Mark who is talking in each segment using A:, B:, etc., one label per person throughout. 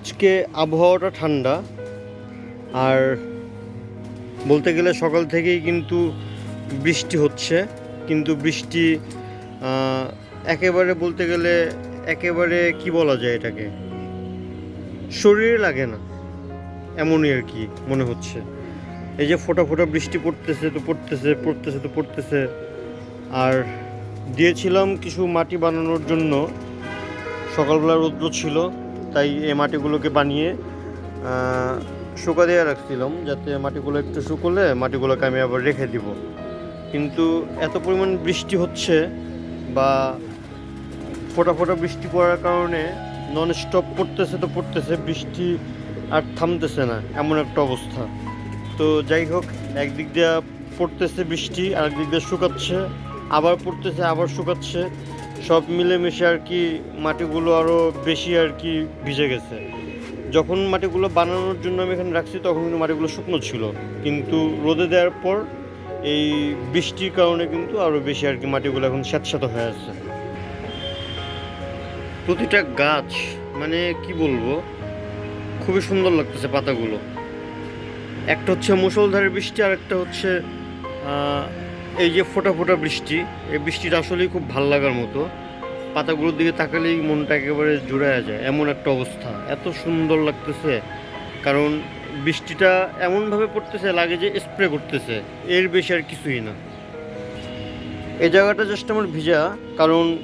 A: আজকে আবহাওয়াটা ঠান্ডা। আর বলতে গেলে সকাল থেকেই কিন্তু বৃষ্টি হচ্ছে। কিন্তু বৃষ্টি একেবারে বলতে গেলে একেবারে কি বলা যায় এটাকে? শরীরে লাগে না। এমনই আর কি মনে হচ্ছে। এই যে ফোটা ফোটা বৃষ্টি পড়তেছে, তো পড়তেছে পড়তেছে, তো পড়তেছে। আর দিয়েছিলাম কিছু মাটি বানানোর জন্য। সকালবেলা রৌদ্র ছিল। তাই এই মাটিগুলোকে বানিয়ে শুকা দিয়ে রাখছিলাম যাতে মাটিগুলো একটু শুকোলে মাটিগুলোকে আমি আবার রেখে দিব। কিন্তু এত পরিমাণ বৃষ্টি হচ্ছে বা ফোটা ফোটা বৃষ্টি পড়ার কারণে নন স্টপ পড়তেছে তো পড়তেছে, বৃষ্টি আর থামতেছে না, এমন একটা অবস্থা। তো যাই হোক, একদিক দিয়ে পড়তেছে বৃষ্টি আর একদিক দিয়ে শুকাচ্ছে, আবার পড়তেছে, আবার শুকাচ্ছে। সব মিলেমিশে আর কি মাটিগুলো আরও বেশি আর কি ভিজে গেছে। যখন মাটিগুলো বানানোর জন্য আমি এখানে রাখছি, তখন কিন্তু মাটিগুলো শুকনো ছিল। কিন্তু রোদে দেওয়ার পর এই বৃষ্টির কারণে কিন্তু আরও বেশি আর কি মাটিগুলো এখন স্যাঁতস্যাঁত হয়ে আছে। প্রতিটা গাছ মানে কি বলব, খুবই সুন্দর লাগতেছে পাতাগুলো। একটা হচ্ছে মুষলধারে বৃষ্টি আর একটা হচ্ছে এই যে ফোটা ফোটা বৃষ্টি, এই বৃষ্টিটা আসলেই খুব ভালো লাগার মতো। পাতাগুলোর দিকে তাকালেই মনটা একেবারে জুড়ায় যায়, এমন একটা অবস্থা। এত সুন্দর লাগতেছে, কারণ বৃষ্টিটা এমনভাবে পড়তেছে, লাগে যে স্প্রে করতেছে। এর বেশি আর কিছুই না। এই জায়গাটা জাস্ট আমার ভিজা, কারণ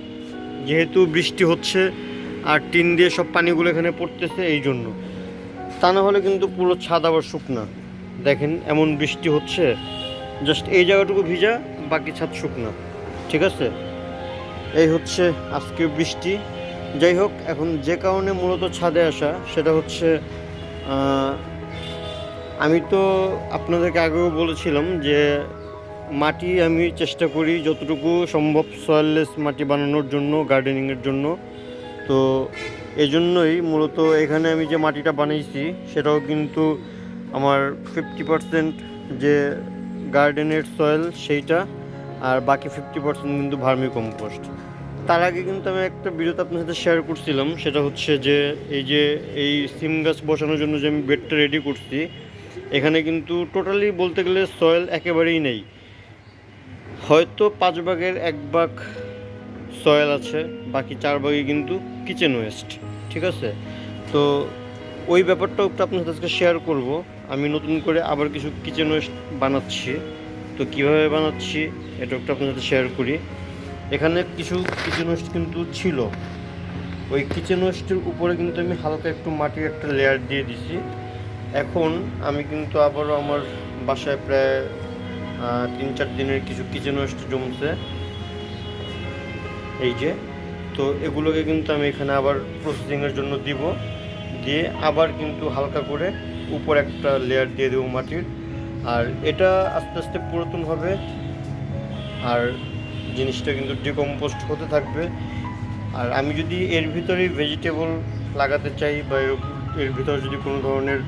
A: যেহেতু বৃষ্টি হচ্ছে, আর টিন দিয়ে সব পানিগুলো এখানে পড়তেছে, এই জন্য। তা না হলে কিন্তু পুরো ছাদ আবার শুকনা। দেখেন, এমন বৃষ্টি হচ্ছে। জাস্ট এই জায়গাটুকু ভিজা, বাকি ছাদ শুকনা। ঠিক আছে? এই হচ্ছে আজকে বৃষ্টি। যাই হোক, এখন যে কারণে মূলত ছাদে আসা, সেটা হচ্ছে আমি তো আপনাদেরকে আগেও বলেছিলাম যে মাটি আমি চেষ্টা করি যতটুকু সম্ভব সয়েললেস মাটি বানানোর জন্য গার্ডেনিংয়ের জন্য। তো এই জন্যই মূলত এখানে আমি যে মাটিটা বানিয়েছি সেটাও কিন্তু আমার ফিফটি পার্সেন্ট যে গার্ডেনের সয়েল সেইটা, আর বাকি ফিফটি পার্সেন্ট কিন্তু ভার্মি কম্পোস্ট তার আগে কিন্তু আমি একটা ভিডিওতে আপনার সাথে শেয়ার করছিলাম, সেটা হচ্ছে যে এই যে এই সিম গাছ বসানোর জন্য যে আমি বেডটা রেডি করছি, এখানে কিন্তু টোটালি বলতে গেলে সয়েল একেবারেই নেই। হয়তো পাঁচ ভাগের এক ভাগ সয়েল আছে, বাকি চার ভাগে কিন্তু কিচেন ওয়েস্ট ঠিক আছে? তো ওই ব্যাপারটাও একটু আপনার সাথে শেয়ার করব। আমি নতুন করে আবার কিছু কিচেন ওয়েস্ট বানাচ্ছি। তো কীভাবে বানাচ্ছি, এটা একটু আপনার সাথে শেয়ার করি। এখানে কিছু কিচেন ওয়েস্ট কিন্তু ছিল। ওই কিচেন ওয়েস্টের উপরে কিন্তু আমি হালকা একটু মাটির একটা লেয়ার দিয়ে দিছি। এখন আমি কিন্তু আবারও আমার বাসায় প্রায় তিন চার দিনের কিছু কিচেন ওয়েস্ট জমছে। এই যে, তো এগুলোকে কিন্তু আমি এখানে আবার প্রসেসিংয়ের জন্য দিব। দিয়ে আবার কিন্তু হালকা করে উপর একটা লেয়ার দিয়ে দেবো মাটির। আর এটা আস্তে আস্তে পুরাতন হবে। আর জিনিসটা কিন্তু ডিকম্পোস্ট হতে থাকবে। আর আমি যদি এর ভিতরেই ভেজিটেবল লাগাতে চাই বা এর ভিতরে যদি কোনো ধরনের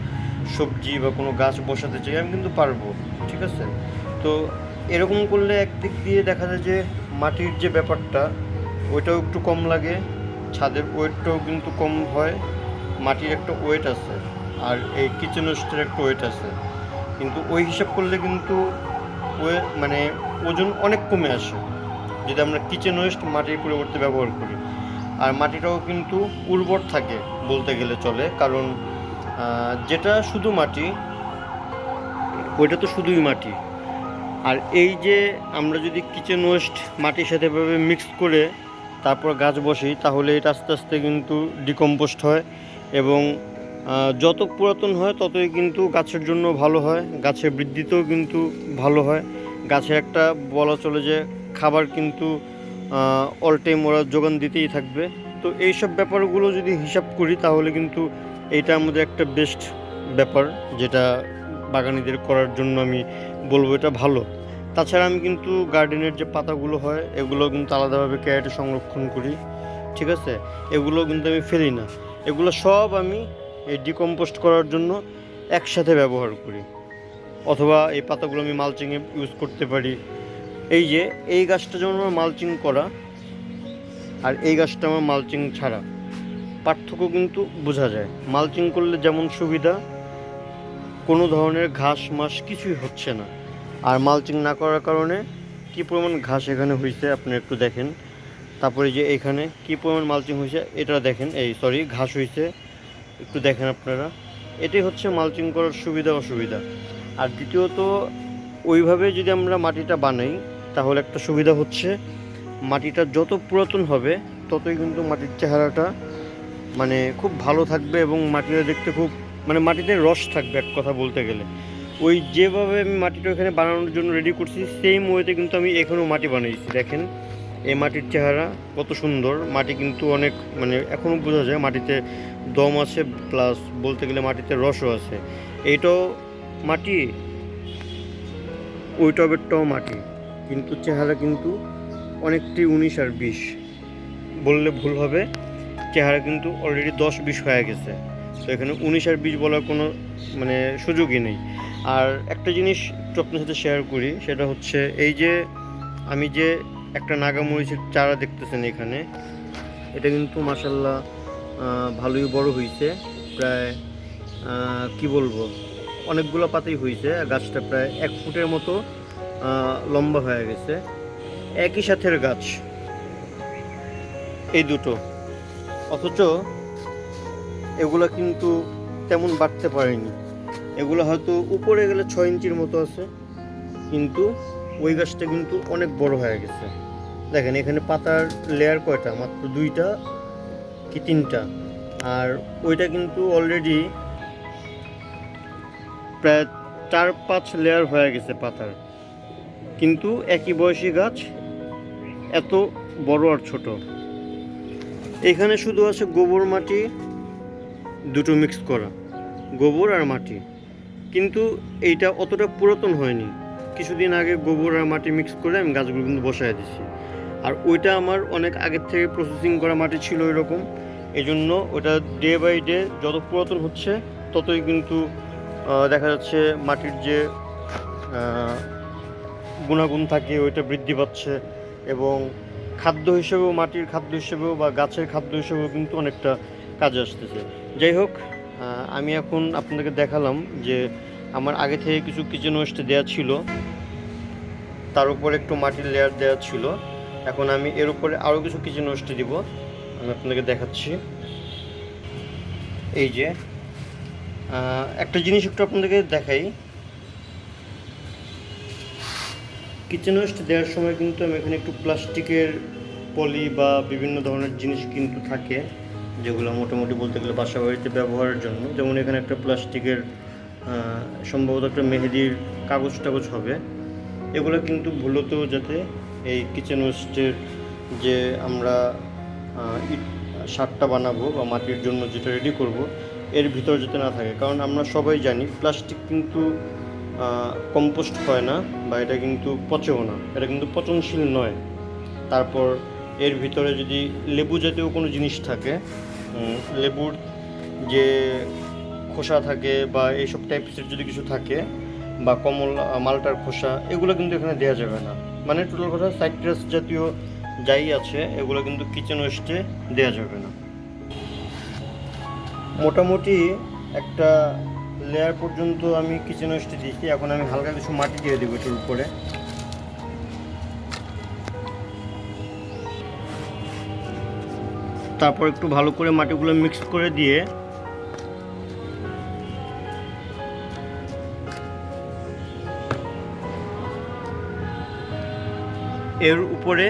A: সবজি বা কোনো গাছ বসাতে চাই, আমি কিন্তু পারব, ঠিক আছে? তো এরকম করলে একদিক দিয়ে দেখা যায় যে মাটির যে ব্যাপারটা, ওইটাও একটু কম লাগে। ছাদের ওয়েটটাও কিন্তু কম হয়। মাটির একটা ওয়েট আছে। আর এই কিচেন ওয়েস্টের একটা ওয়েট আছে। কিন্তু ওই হিসাব করলে কিন্তু ওয়ে মানে ওজন অনেক কমে আসে। যদি আমরা কিচেন ওয়েস্ট মাটির পরিবর্তে ব্যবহার করি। আর মাটিটাও কিন্তু উর্বর থাকে বলতে গেলে চলে। কারণ যেটা শুধু মাটি, ওইটা তো শুধুই মাটি। আর এই যে আমরা যদি কিচেন ওয়েস্ট মাটির সাথে এভাবে মিক্স করে তারপর গাছ বসি, তাহলে এটা আস্তে আস্তে কিন্তু ডিকম্পোস্ট হয় এবং যত পুরাতন হয়, ততই কিন্তু গাছের জন্য ভালো হয়। গাছের বৃদ্ধিতেও কিন্তু ভালো হয়। গাছের একটা বলা চলে যে খাবার কিন্তু অল টাইম ওরা যোগান দিতেই থাকবে। তো এই সব ব্যাপারগুলো যদি হিসাব করি, তাহলে কিন্তু এটা আমাদের একটা বেস্ট ব্যাপার, যেটা বাগানিদের করার জন্য আমি বলব এটা ভালো। তাছাড়া আমি কিন্তু গার্ডেনের যে পাতাগুলো হয়, এগুলো কিন্তু আলাদাভাবে ক্যারেটে সংরক্ষণ করি। ঠিক আছে? এগুলো কিন্তু আমি ফেলি না। এগুলো সব আমি এই ডিকম্পোস্ট করার জন্য একসাথে ব্যবহার করি। অথবা এই পাতাগুলো আমি মালচিংয়ে ইউজ করতে পারি। এই যে, এই গাছটা যেমন আমার মালচিং করা, আর এই গাছটা আমার মালচিং ছাড়া, পার্থক্য কিন্তু বোঝা যায়। মালচিং করলে যেমন সুবিধা, কোনো ধরনের ঘাস মাস কিছুই হচ্ছে না। আর মালচিং না করার কারণে কী পরিমাণ ঘাস এখানে হয়েছে আপনি একটু দেখেন। তারপরে যে এখানে কী পরিমাণ মালচিং হয়েছে, এটা দেখেন। এই সরি ঘাস হয়েছে। একটু দেখেন আপনারা। এটাই হচ্ছে মালচিং করার সুবিধা, অসুবিধা। আর দ্বিতীয়ত, ওইভাবে যদি আমরা মাটিটা বানাই, তাহলে একটা সুবিধা হচ্ছে, মাটিটা যত পুরাতন হবে, ততই কিন্তু মাটির চেহারাটা মানে খুব ভালো থাকবে এবং মাটিটা দেখতে খুব মানে মাটিতে রস থাকবে এক কথা বলতে গেলে। ওই যেভাবে আমি মাটিটা ওখানে বানানোর জন্য রেডি করছি সেম ওয়েতে কিন্তু আমি এখনও মাটি বানিয়েছি দেখেন। এই মাটির চেহারা কত সুন্দর। মাটি কিন্তু অনেক মানে এখনও বোঝা যায় মাটিতে দম আছে প্লাস বলতে গেলে মাটিতে রসও আছে। এইটাও মাটি? ওই টবেরটাও মাটি। কিন্তু চেহারা কিন্তু অনেকটি উনিশ আর বিশ। বললে ভুল হবে। চেহারা কিন্তু অলরেডি দশ বিশ হয়ে গেছে। তো এখানে উনিশ আর বিশ বলার কোনো মানে সুযোগই নেই। আর একটা জিনিস একটু আপনার সাথে শেয়ার করি, সেটা হচ্ছে এই যে আমি যে একটা নাগামরিচের চারা দেখতেছেন এখানে। এটা কিন্তু মাসাল্লাহ ভালোই বড় হয়েছে প্রায় কি বলব, অনেকগুলো পাতাই হয়েছে গাছটা প্রায় এক ফুটের মতো লম্বা হয়ে গেছে। একই সাথের গাছ। এই দুটো। অথচ এগুলো কিন্তু তেমন বাড়তে পারেনি। এগুলো হয়তো উপরে গেলে ছয় ইঞ্চির মতো আছে, কিন্তু ওই গাছটা কিন্তু অনেক বড় হয়ে গেছে। দেখেন, এখানে পাতার লেয়ার কয়টা? মাত্র দুইটা কি তিনটা? আর ওইটা কিন্তু অলরেডি প্রায় চার পাঁচ লেয়ার হয়ে গেছে পাতার। কিন্তু একই বয়সী গাছ এত বড় আর ছোট। এখানে শুধু আছে গোবর, মাটি দুটো মিক্স করা। গোবর আর মাটি। কিন্তু এইটা অতটা পুরাতন হয়নি। কিছুদিন আগে গোবর আর মাটি মিক্স করে আমি গাছগুলো কিন্তু বসায় দিছি আর ওইটা আমার অনেক আগের থেকে প্রসেসিং করা মাটি ছিল এরকম। এই জন্য ওটা ডে বাই ডে যত পুরাতন হচ্ছে, ততই কিন্তু দেখা যাচ্ছে মাটির যে গুণাগুণ থাকে ওইটা বৃদ্ধি পাচ্ছে এবং খাদ্য হিসেবেও, মাটির খাদ্য হিসেবেও বা গাছের খাদ্য হিসেবেও কিন্তু অনেকটা কাজে আসতেছে। যাই হোক আমি এখন আপনাদেরকে দেখালাম যে আমার আগে থেকে কিছু কিচেন ওয়েস্ট দেওয়া ছিল, তার উপরে একটু মাটির লেয়ার দেওয়া ছিল। এখন আমি এর উপরে আরও কিছু কিচেন ওয়েস্ট দিব, আমি আপনাদেরকে দেখাচ্ছি। এই যে একটা জিনিস একটু আপনাদেরকে দেখাই। কিচেন ওয়েস্ট দেওয়ার সময় কিন্তু আমি এখানে একটু প্লাস্টিকের পলি বা বিভিন্ন ধরনের জিনিস কিন্তু থাকে, যেগুলো মোটামুটি বলতে গেলে বাসা বাড়িতে ব্যবহারের জন্য। যেমন এখানে একটা প্লাস্টিকের সম্ভবত একটা মেহেদির কাগজ টাগজ হবে। এগুলো কিন্তু ভুলতেও যাতে এই কিচেন ওয়েস্টের যে আমরা ইট, সারটা বানাবো বা মাটির জন্য যেটা রেডি করব, এর ভিতর যাতে না থাকে। কারণ আমরা সবাই জানি প্লাস্টিক কিন্তু কম্পোস্ট হয় না বা এটা কিন্তু পচেও না। এটা কিন্তু পচনশীল নয়। তারপর এর ভিতরে যদি লেবু জাতীয় কোনো জিনিস থাকে লেবুর যে খোসা থাকে বা এইসব টাইপসের যদি কিছু থাকে বা কমল মালটার খোসা, এগুলো কিন্তু এখানে দেওয়া যাবে না। মানে টোটাল কথা সাইট্রাস জাতীয় যাই আছে, এগুলো কিন্তু কিচেন ওয়েস্টে দেওয়া যাবে না। মোটামুটি একটা লেয়ার পর্যন্ত আমি কিচেন ওয়েস্টে দিয়েছি। এখন আমি হালকা কিছু মাটি দিয়ে দেবো এটার উপরে। তারপর একটু ভালো করে মাটিগুলো মিক্স করে দিয়ে এর উপরে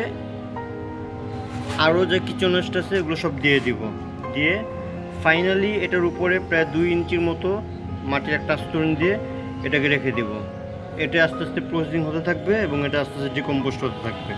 A: আরও যে কিচেন ওয়েস্ট আছে, এগুলো সব দিয়ে দিব। দিয়ে ফাইনালি এটার উপরে প্রায় দুই ইঞ্চির মতো মাটির একটা আস্তরণ দিয়ে এটাকে রেখে দিব। এটা আস্তে আস্তে প্রসেসিং হতে থাকবে এবং এটা আস্তে আস্তে ডিকম্পোস্ট হতে থাকবে।